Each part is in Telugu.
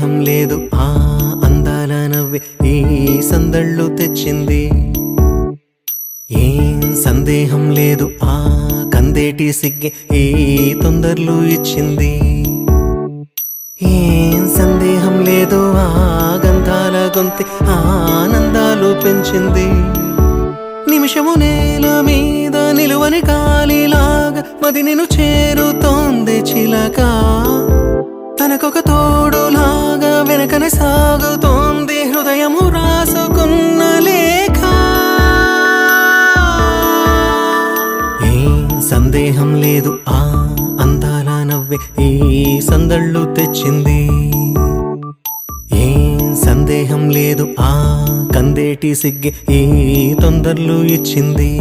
సందేహం లేదు. ఆ అందాల నవ్వే ఈ సందళ్ళు తెచ్చింది. ఏం సందేహం లేదు. ఆ కందేటి సిగ్గే ఈ తొందరలు ఇచ్చింది. ఏం సందేహం లేదు. ఆ గంధాల గొంతి ఆనందాలు పెంచింది. నిమిషము నేల మీద నిలువని కాలిలాగా మది నేను చేరుతోంది చిలక. తనకొక తోడులాగా వెనకనే సాగుతోంది. హృదయము రాసుకున్న లేఖ. ఏ సందేహం లేదు ఆ అందాల నవ్వే ఈ సందళ్ళు తెచ్చింది. ఏ సందేహం లేదు ఆ కందేటి సిగ్గే ఈ తొందరలు ఇచ్చింది.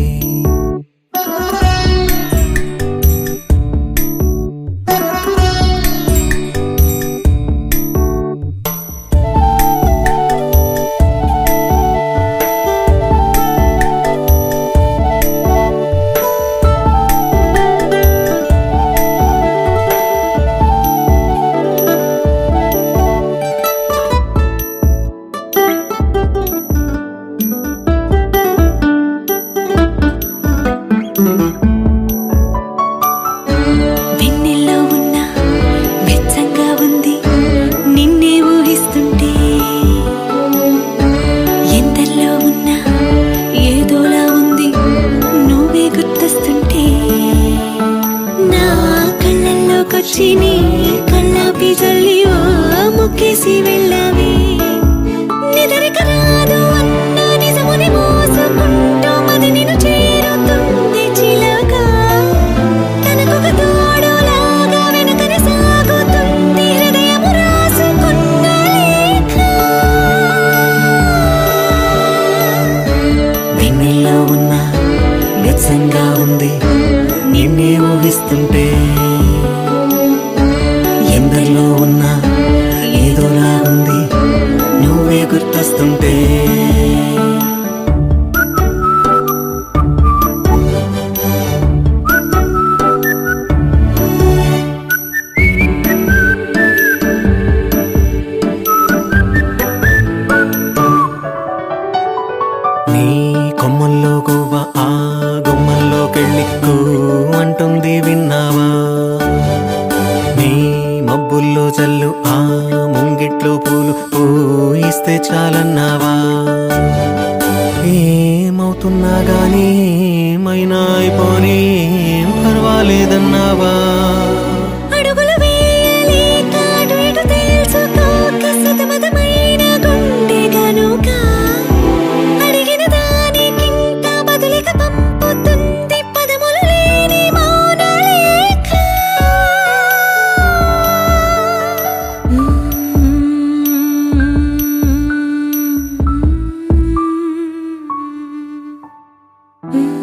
కళ్ళల్లోకొచ్చి నీ కళ్ళాపి జల్లి ఓ ముక్కేసి వెళ్ళావే అందరిలో ఉన్న ఏదోలా ఉంది. నువ్వే గుర్తొస్తుంటే పూలు ఇస్తే చాలన్నావా? ఏమవుతున్నా గానీ ఏమైనా అయిపోనీ ఏం Mm-hmm.